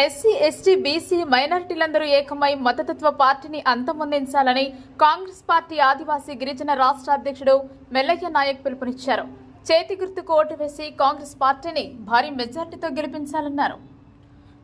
SC ST BC మైనారిటీలందరూ ఏకమై మతతత్వ పార్టీని అంతమొందించాలని కాంగ్రెస్ పార్టీ ఆదివాసీ గిరిజన రాష్ట్ర అధ్యక్షుడు మెల్లయ్య నాయక్ పిలుపునిచ్చారు. చేతి గుర్తుకు ఓటు వేసి కాంగ్రెస్ పార్టీని భారీ మెజార్టీతో గెలిపించాలన్నారు.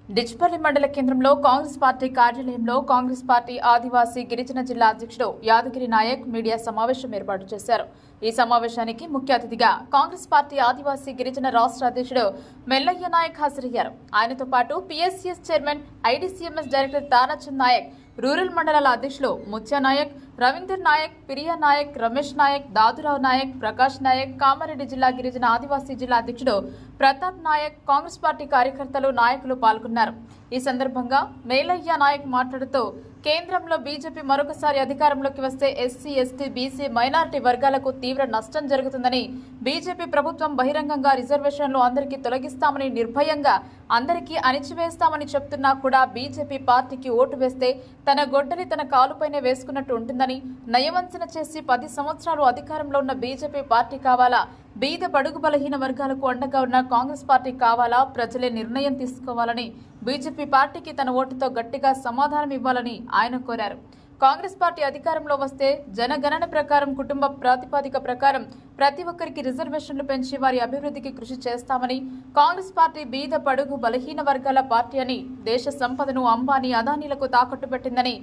డిచ్పల్లి మండల కేంద్రంలో కాంగ్రెస్ పార్టీ కార్యాలయంలో కాంగ్రెస్ పార్టీ ఆదివాసీ గిరిజన జిల్లా అధ్యక్షుడు యాదగిరి నాయక్ మీడియా సమావేశం ఏర్పాటు చేశారు. ఈ సమావేశానికి ముఖ్య అతిథిగా కాంగ్రెస్ పార్టీ ఆదివాసీ గిరిజన రాష్ట్ర అధ్యక్షుడు మెల్లయ్య నాయక్ హాజరయ్యారు. ఆయనతో పాటు PSCS chairman IDCMS director Tarachand Naik rural మండలాల అధ్యక్షులు ముత్యా నాయక్ రవీందర్ నాయక్ పిరియా నాయక్ రమేష్ నాయక్ దాదురావు నాయక్ ప్రకాష్ నాయక్ కామారెడ్డి జిల్లా గిరిజన ఆదివాసీ జిల్లా అధ్యక్షుడు ప్రతాప్ నాయక్ కాంగ్రెస్ పార్టీ కార్యకర్తలు నాయకులు పాల్గొన్నారు. ఈ సందర్భంగా మేలయ్య నాయక్ మాట్లాడుతూ కేంద్రంలో బీజేపీ మరొకసారి అధికారంలోకి వస్తే ఎస్సీ ఎస్టీ బీసీ మైనార్టీ వర్గాలకు తీవ్ర నష్టం జరుగుతుందని బీజేపీ ప్రభుత్వం బహిరంగంగా రిజర్వేషన్లు అందరికీ తొలగిస్తామని నిర్భయంగా అందరికీ అణిచివేస్తామని చెప్తున్నా కూడా బీజేపీ పార్టీకి ఓటు వేస్తే తన గొడ్డలి తన కాలుపైనే వేసుకున్నట్టు ఉంటుందని నయవంచన చేసి పది సంవత్సరాలు అధికారంలో ఉన్న బీజేపీ పార్టీ కావాలా? బీద బడుగు బలహీన వర్గాలకు అండగా ఉన్న కాంగ్రెస్ పార్టీ కావాలా? ప్రజలే నిర్ణయం తీసుకోవాలని బీజేపీ పార్టీకి తన ఓటుతో గట్టిగా సమాధానం ఇవ్వాలని ఆయన కోరారు. కాంగ్రెస్ పార్టీ అధికారంలో వస్తే జనగణన ప్రకారం కుటుంబ ప్రాతిపదిక ప్రకారం ప్రతి ఒక్కరికి రిజర్వేషన్లు పెంచి వారి అభివృద్ధికి కృషి చేస్తామని కాంగ్రెస్ పార్టీ బీద పడుగు బలహీన వర్గాల పార్టీ అని దేశ సంపదను అంబానీ అదానీలకు తాకట్టు పెట్టిందని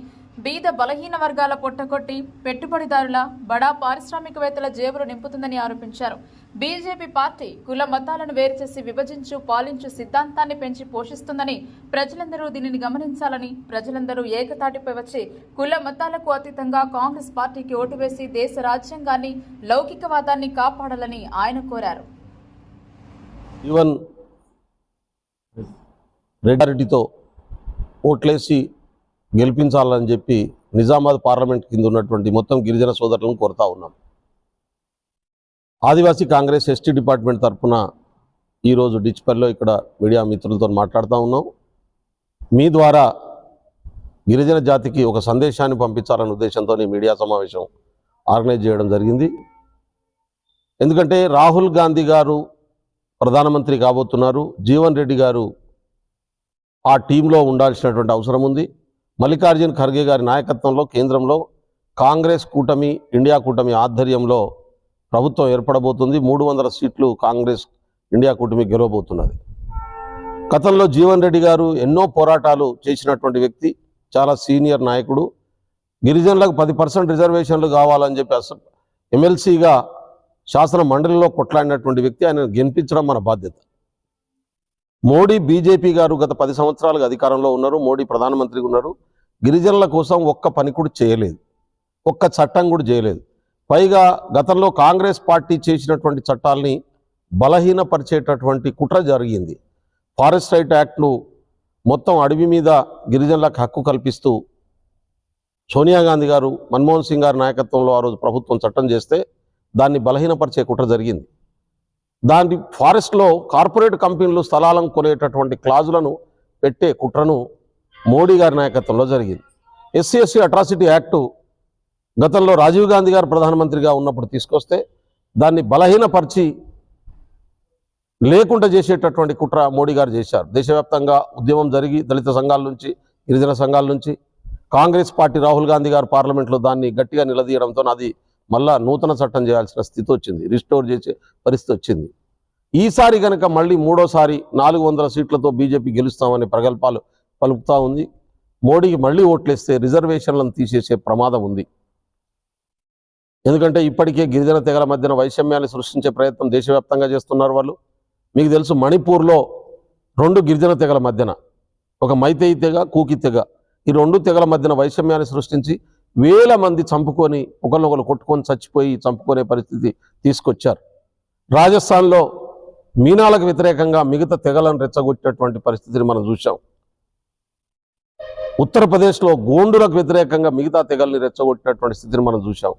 బీద బలహీన వర్గాల పొట్టకొట్టి పెట్టుబడిదారుల బడా పారిశ్రామికవేత్తల జేబులు నింపుతుందని ఆరోపించారు. బీజేపీ పార్టీ కుల మతాలను వేరు చేసి విభజించు పాలించు సిద్ధాంతాన్ని పెంచి పోషిస్తుందని ప్రజలందరూ దీనిని గమనించాలని ప్రజలందరూ ఏకతాటిపై వచ్చి కుల మతాలకు అతీతంగా కాంగ్రెస్ పార్టీకి ఓటు వేసి దేశ రాజ్యాంగాన్ని లౌకికవాదాన్ని కాపాడాలని ఆయన కోరారు. ఈవెన్ ఓట్లేసి గెలిపించాలని చెప్పి నిజామాబాద్ పార్లమెంట్ కింద ఉన్నటువంటి మొత్తం గిరిజన సోదరులను కోరుతా ఉన్నాం. ఆదివాసీ కాంగ్రెస్ ఎస్టీ డిపార్ట్మెంట్ తరఫున ఈరోజు డిచ్పల్లిలో ఇక్కడ మీడియా మిత్రులతో మాట్లాడుతూ ఉన్నాం. మీ ద్వారా గిరిజన జాతికి ఒక సందేశాన్ని పంపించాలనే ఉద్దేశంతో మీడియా సమావేశం ఆర్గనైజ్ చేయడం జరిగింది. ఎందుకంటే రాహుల్ గాంధీ గారు ప్రధానమంత్రి కాబోతున్నారు. జీవన్ రెడ్డి గారు ఆ టీంలో ఉండాల్సినటువంటి అవసరం ఉంది. మల్లికార్జున్ ఖర్గే గారి నాయకత్వంలో కేంద్రంలో కాంగ్రెస్ కూటమి ఇండియా కూటమి ఆధ్వర్యంలో ప్రభుత్వం ఏర్పడబోతుంది. మూడు వందల సీట్లు కాంగ్రెస్ ఇండియా కూటమి గెలవబోతున్నది. గతంలో జీవన్ రెడ్డి గారు ఎన్నో పోరాటాలు చేసినటువంటి వ్యక్తి చాలా సీనియర్ నాయకుడు. గిరిజనులకు పది పర్సెంట్ రిజర్వేషన్లు కావాలని చెప్పి అసలు ఎమ్మెల్సీగా శాసన మండలిలో కొట్లాడినటువంటి వ్యక్తి ఆయన గెలిపించడం మన బాధ్యత. మోడీ బీజేపీ గారు గత పది సంవత్సరాలుగా అధికారంలో ఉన్నారు. మోడీ ప్రధానమంత్రిగా ఉన్నారు. గిరిజనుల కోసం ఒక్క పని కూడా చేయలేదు. ఒక్క చట్టం కూడా చేయలేదు. పైగా గతంలో కాంగ్రెస్ పార్టీ చేసినటువంటి చట్టాల్ని బలహీనపరిచేటటువంటి కుట్ర జరిగింది. ఫారెస్ట్ రైట్ యాక్ట్ను మొత్తం అడవి మీద గిరిజనులకు హక్కు కల్పిస్తూ సోనియా గాంధీ గారు మన్మోహన్ సింగ్ గారి నాయకత్వంలో ఆ రోజు ప్రభుత్వం చట్టం చేస్తే దాన్ని బలహీనపరిచే కుట్ర జరిగింది. దాని ఫారెస్ట్లో కార్పొరేట్ కంపెనీలు స్థలాలను కొనేటటువంటి క్లాజులను పెట్టే కుట్రను మోడీ గారి నాయకత్వంలో జరిగింది. ఎస్సీ ఎస్సీ అట్రాసిటీ యాక్టు గతంలో రాజీవ్ గాంధీ గారు ప్రధానమంత్రిగా ఉన్నప్పుడు తీసుకొస్తే దాన్ని బలహీనపరిచి లేకుండా చేసేటటువంటి కుట్ర మోడీ గారు చేశారు. దేశవ్యాప్తంగా ఉద్యమం జరిగి దళిత సంఘాల నుంచి గిరిజన సంఘాల నుంచి కాంగ్రెస్ పార్టీ రాహుల్ గాంధీ గారు పార్లమెంట్లో దాన్ని గట్టిగా నిలదీయడంతో అది మళ్ళా నూతన చట్టం చేయాల్సిన స్థితి వచ్చింది. రిస్టోర్ చేసే పరిస్థితి వచ్చింది. ఈసారి కనుక మళ్ళీ మూడోసారి నాలుగు వందల సీట్లతో బీజేపీ గెలుస్తామనే ప్రగల్భాలు పలుకుతా ఉంది. మోడీకి మళ్ళీ ఓట్లేస్తే రిజర్వేషన్లను తీసేసే ప్రమాదం ఉంది. ఎందుకంటే ఇప్పటికే గిరిజన తెగల మధ్యన వైషమ్యాన్ని సృష్టించే ప్రయత్నం దేశవ్యాప్తంగా చేస్తున్నారు వాళ్ళు. మీకు తెలుసు మణిపూర్లో రెండు గిరిజన తెగల మధ్యన ఒక మైతేయి తెగ కూకి తెగ ఈ రెండు తెగల మధ్యన వైషమ్యాన్ని సృష్టించి వేల మంది చంపుకొని ఒకరినొకరు కొట్టుకొని చచ్చిపోయి చంపుకునే పరిస్థితి తీసుకొచ్చారు. రాజస్థాన్లో మీనాలకు వ్యతిరేకంగా మిగతా తెగలను రెచ్చగొట్టినటువంటి పరిస్థితిని మనం చూసాం ఉత్తరప్రదేశ్లో గోండులకు వ్యతిరేకంగా మిగతా తెగల్ని రెచ్చగొట్టినటువంటి స్థితిని మనం చూసాం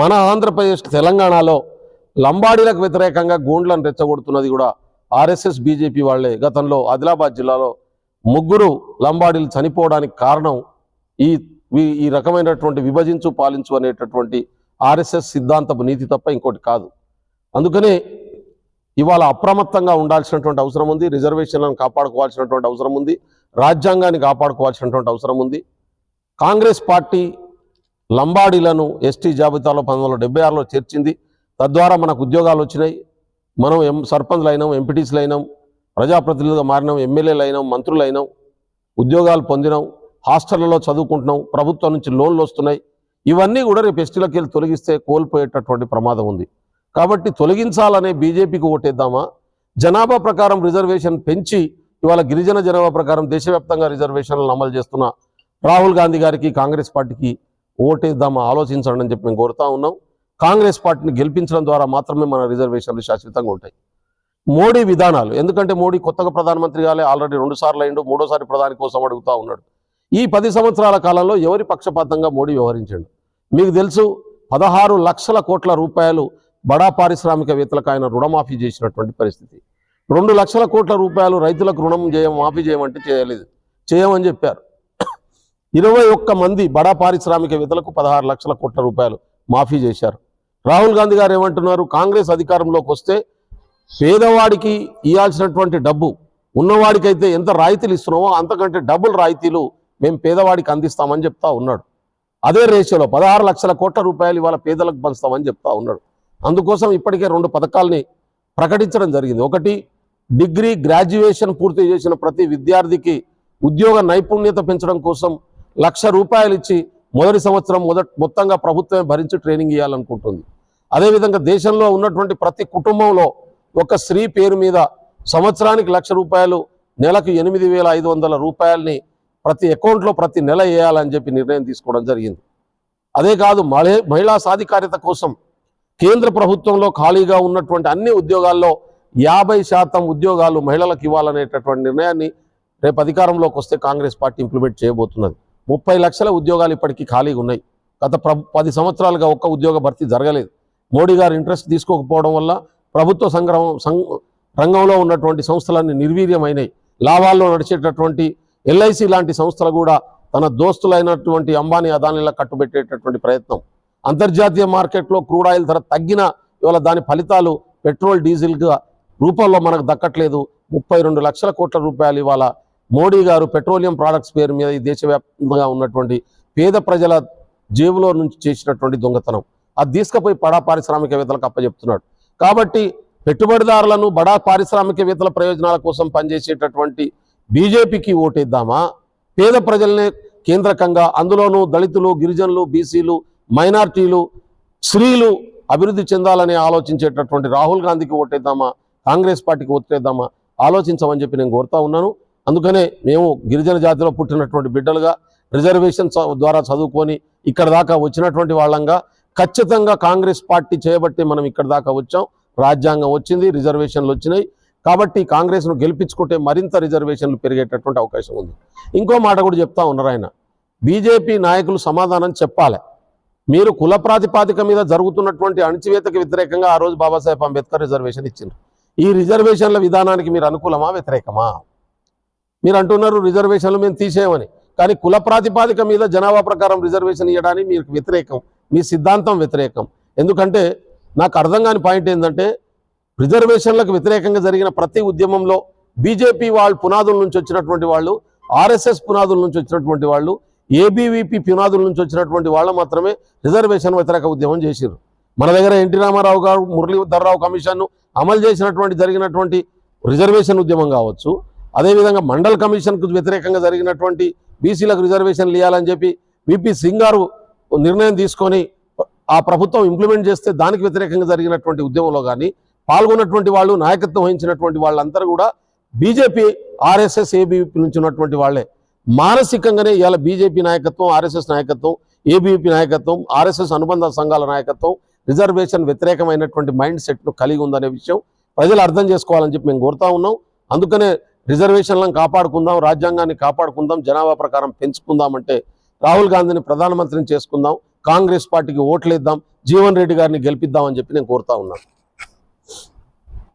మన ఆంధ్రప్రదేశ్ తెలంగాణలో లంబాడీలకు వ్యతిరేకంగా గోండ్లను రెచ్చగొడుతున్నది కూడా ఆర్ఎస్ఎస్ బీజేపీ వాళ్ళే. గతంలో ఆదిలాబాద్ జిల్లాలో ముగ్గురు లంబాడీలు చనిపోవడానికి కారణం ఈ- ఈ రకమైనటువంటి విభజించు పాలించు అనేటటువంటి ఆర్ఎస్ఎస్ సిద్ధాంతపు నీతి తప్ప ఇంకోటి కాదు. అందుకనే ఇవాళ అప్రమత్తంగా ఉండాల్సినటువంటి అవసరం ఉంది. రిజర్వేషన్లను కాపాడుకోవాల్సినటువంటి అవసరం ఉంది. రాజ్యాంగాన్ని కాపాడుకోవాల్సినటువంటి అవసరం ఉంది. కాంగ్రెస్ పార్టీ లంబాడీలను ఎస్టీ జాబితాలో పంతొమ్మిది వందల డెబ్బై ఆరులో చేర్చింది. తద్వారా మనకు ఉద్యోగాలు వచ్చినాయి. మనం ఎం సర్పంచ్లు అయినాం ఎంపీటీసీలు అయినాం ప్రజాప్రతినిధులుగా మారినాం ఎమ్మెల్యేలు అయినాం మంత్రులు అయినాం ఉద్యోగాలు పొందినాం హాస్టళ్ళలో చదువుకుంటున్నాం ప్రభుత్వం నుంచి లోన్లు వస్తున్నాయి. ఇవన్నీ కూడా రేపు ఎస్టీలకు వెళ్ళి తొలగిస్తే కోల్పోయేటటువంటి ప్రమాదం ఉంది. కాబట్టి తొలగించాలనే బీజేపీకి ఓటేద్దామా? జనాభా ప్రకారం రిజర్వేషన్ పెంచి ఇవాళ గిరిజన జనాభా ప్రకారం దేశవ్యాప్తంగా రిజర్వేషన్లను అమలు చేస్తున్న రాహుల్ గాంధీ గారికి కాంగ్రెస్ పార్టీకి ఓటేద్దామా ఆలోచించండి అని చెప్పి మేము కోరుతా ఉన్నాం. కాంగ్రెస్ పార్టీని గెలిపించడం ద్వారా మాత్రమే మన రిజర్వేషన్లు శాశ్వతంగా ఉంటాయి. మోడీ విధానాలు ఎందుకంటే మోడీ కొత్తగా ప్రధానమంత్రి గాలే ఆల్రెడీ రెండు సార్లు అయిండు మూడోసారి ప్రధాని కోసం అడుగుతూ ఉన్నాడు. ఈ పది సంవత్సరాల కాలంలో ఎవరి పక్షపాతంగా మోడీ వ్యవహరించాడు? మీకు తెలుసు పదహారు లక్షల కోట్ల రూపాయలు బడా పారిశ్రామికవేత్తలకు ఆయన రుణమాఫీ చేసినటువంటి పరిస్థితి. రెండు లక్షల కోట్ల రూపాయలు రైతులకు రుణం చేయ మాఫీ చేయమంటే చేయలేదు. చేయమని చెప్పారు. ఇరవై ఒక్క మంది బడా పారిశ్రామికవేత్తలకు పదహారు లక్షల కోట్ల రూపాయలు మాఫీ చేశారు. రాహుల్ గాంధీ గారు ఏమంటున్నారు? కాంగ్రెస్ అధికారంలోకి వస్తే పేదవాడికి ఇవ్వాల్సినటువంటి డబ్బు ఉన్నవాడికైతే ఎంత రాయితీలు ఇస్తున్నామో అంతకంటే డబుల్ రాయితీలు మేము పేదవాడికి అందిస్తామని చెప్తా ఉన్నాడు. అదే రేషియోలో పదహారు లక్షల కోట్ల రూపాయలు ఇవాళ పేదలకు పంచుతామని చెప్తా ఉన్నాడు. అందుకోసం ఇప్పటికే రెండు పథకాల్ని ప్రకటించడం జరిగింది. ఒకటి డిగ్రీ గ్రాడ్యుయేషన్ పూర్తి చేసిన ప్రతి విద్యార్థికి ఉద్యోగ నైపుణ్యత పెంచడం కోసం లక్ష రూపాయలు ఇచ్చి మొదటి సంవత్సరం మొదట మొత్తంగా ప్రభుత్వమే భరించి ట్రైనింగ్ ఇవ్వాలనుకుంటుంది అదేవిధంగా దేశంలో ఉన్నటువంటి ప్రతి కుటుంబంలో ఒక స్త్రీ పేరు మీద సంవత్సరానికి లక్ష రూపాయలు నెలకు ఎనిమిది వేల ఐదు వందల రూపాయలని ప్రతి అకౌంట్లో ప్రతి నెల వేయాలని చెప్పి నిర్ణయం తీసుకోవడం జరిగింది. అదే కాదు మహిళా సాధికారిత కోసం కేంద్ర ప్రభుత్వంలో ఖాళీగా ఉన్నటువంటి అన్ని ఉద్యోగాల్లో యాభై శాతం ఉద్యోగాలు మహిళలకు ఇవ్వాలనేటటువంటి నిర్ణయాన్ని రేపు అధికారంలోకి వస్తే కాంగ్రెస్ పార్టీ ఇంప్లిమెంట్ చేయబోతున్నది. ముప్పై లక్షల ఉద్యోగాలు ఇప్పటికీ ఖాళీగా ఉన్నాయి. గత ప్ర పది సంవత్సరాలుగా ఒక్క ఉద్యోగ భర్తీ జరగలేదు. మోడీ గారు ఇంట్రెస్ట్ తీసుకోకపోవడం వల్ల ప్రభుత్వ సంగ్రహం సం రంగంలో ఉన్నటువంటి సంస్థలన్నీ నిర్వీర్యమైనాయి. లాభాల్లో నడిచేటటువంటి ఎల్ఐసి లాంటి సంస్థలు కూడా తన దోస్తులైనటువంటి అంబానీ అదానిలా కట్టుబెట్టేటటువంటి ప్రయత్నం. అంతర్జాతీయ మార్కెట్లో క్రూడ్ ఆయిల్ ధర తగ్గిన ఇవాళ దాని ఫలితాలు పెట్రోల్ డీజిల్గా రూపంలో మనకు దక్కట్లేదు. ముప్పై రెండు లక్షల కోట్ల రూపాయలు ఇవాళ మోడీ గారు పెట్రోలియం ప్రోడక్ట్స్ పేరు మీద ఈ దేశవ్యాప్తంగా ఉన్నటువంటి పేద ప్రజల జేబులో నుంచి చేసినటువంటి దొంగతనం. అది తీసుకుపోయి బడా పారిశ్రామికవేత్తలకు అప్పచెప్తున్నాడు కాబట్టి పెట్టుబడిదారులను బడా పారిశ్రామికవేత్తల ప్రయోజనాల కోసం పనిచేసేటటువంటి బీజేపీకి ఓటేద్దామా? పేద ప్రజలనే కేంద్రకంగా అందులోనూ దళితులు గిరిజనులు బీసీలు మైనార్టీలు స్త్రీలు అభివృద్ధి చెందాలని ఆలోచించేటటువంటి రాహుల్ గాంధీకి ఓటేద్దామా? కాంగ్రెస్ పార్టీకి ఓటేద్దామా ఆలోచించమని చెప్పి నేను కోరుతా ఉన్నాను. అందుకనే మేము గిరిజన జాతిలో పుట్టినటువంటి బిడ్డలుగా రిజర్వేషన్ ద్వారా చదువుకొని ఇక్కడ దాకా వచ్చినటువంటి వాళ్ళంగా ఖచ్చితంగా కాంగ్రెస్ పార్టీ చేయబట్టి మనం ఇక్కడ దాకా వచ్చాం. రాజ్యాంగం వచ్చింది రిజర్వేషన్లు వచ్చినాయి. కాబట్టి కాంగ్రెస్ను గెలిపించుకుంటే మరింత రిజర్వేషన్లు పెరిగేటటువంటి అవకాశం ఉంది. ఇంకో మాట కూడా చెప్తా ఉన్నారు ఆయన. బీజేపీ నాయకులు సమాధానం చెప్పాలి. మీరు కుల ప్రాతిపాదిక మీద జరుగుతున్నటువంటి అణచివేతకు వ్యతిరేకంగా ఆ రోజు బాబాసాహెబ్ అంబేద్కర్ రిజర్వేషన్ ఇచ్చిండ్రు. ఈ రిజర్వేషన్ల విధానానికి మీరు అనుకూలమా వ్యతిరేకమా? మీరు అంటున్నారు రిజర్వేషన్లు మేము తీసేయమని. కానీ కుల ప్రాతిపాదిక మీద జనాభా ప్రకారం రిజర్వేషన్ ఇవ్వడానికి మీకు వ్యతిరేకం మీ సిద్ధాంతం వ్యతిరేకం. ఎందుకంటే నాకు అర్థం కాని పాయింట్ ఏంటంటే రిజర్వేషన్లకు వ్యతిరేకంగా జరిగిన ప్రతి ఉద్యమంలో బీజేపీ వాళ్ళు పునాదుల నుంచి వచ్చినటువంటి వాళ్ళు ఆర్ఎస్ఎస్ పునాదుల నుంచి వచ్చినటువంటి వాళ్ళు ఏబీవీపీ పునాదుల నుంచి వచ్చినటువంటి వాళ్ళు మాత్రమే రిజర్వేషన్ వ్యతిరేక ఉద్యమం చేసిర్రు. మన దగ్గర ఎన్టీ రామారావు గారు మురళీధర్రావు కమిషన్ను అమలు చేసినటువంటి జరిగినటువంటి రిజర్వేషన్ ఉద్యమం కావచ్చు. అదేవిధంగా మండల్ కమిషన్కు వ్యతిరేకంగా జరిగినటువంటి బీసీలకు రిజర్వేషన్లు ఇవ్వాలని చెప్పి విపి సింగ్ గారు నిర్ణయం తీసుకొని ఆ ప్రభుత్వం ఇంప్లిమెంట్ చేస్తే దానికి వ్యతిరేకంగా జరిగినటువంటి ఉద్యమంలో కానీ పాల్గొన్నటువంటి వాళ్ళు నాయకత్వం వహించినటువంటి వాళ్ళందరూ కూడా బీజేపీ ఆర్ఎస్ఎస్ ఏబీవీపీ నుంచి ఉన్నటువంటి వాళ్ళే. మానసికంగానే ఇవాళ బీజేపీ నాయకత్వం ఆర్ఎస్ఎస్ నాయకత్వం ఏబీవీపీ నాయకత్వం ఆర్ఎస్ఎస్ అనుబంధ సంఘాల నాయకత్వం రిజర్వేషన్ వ్యతిరేకమైనటువంటి మైండ్ సెట్ను కలిగి ఉందనే విషయం ప్రజలు అర్థం చేసుకోవాలని చెప్పి మేము కోరుతా ఉన్నాం. అందుకనే రిజర్వేషన్లను కాపాడుకుందాం రాజ్యాంగాన్ని కాపాడుకుందాం జనాభా ప్రకారం పెంచుకుందాం అంటే రాహుల్ గాంధీని ప్రధానమంత్రిని చేసుకుందాం కాంగ్రెస్ పార్టీకి ఓట్లేద్దాం జీవన్ రెడ్డి గారిని గెలిపిద్దామని చెప్పి నేను కోరుతా ఉన్నాను.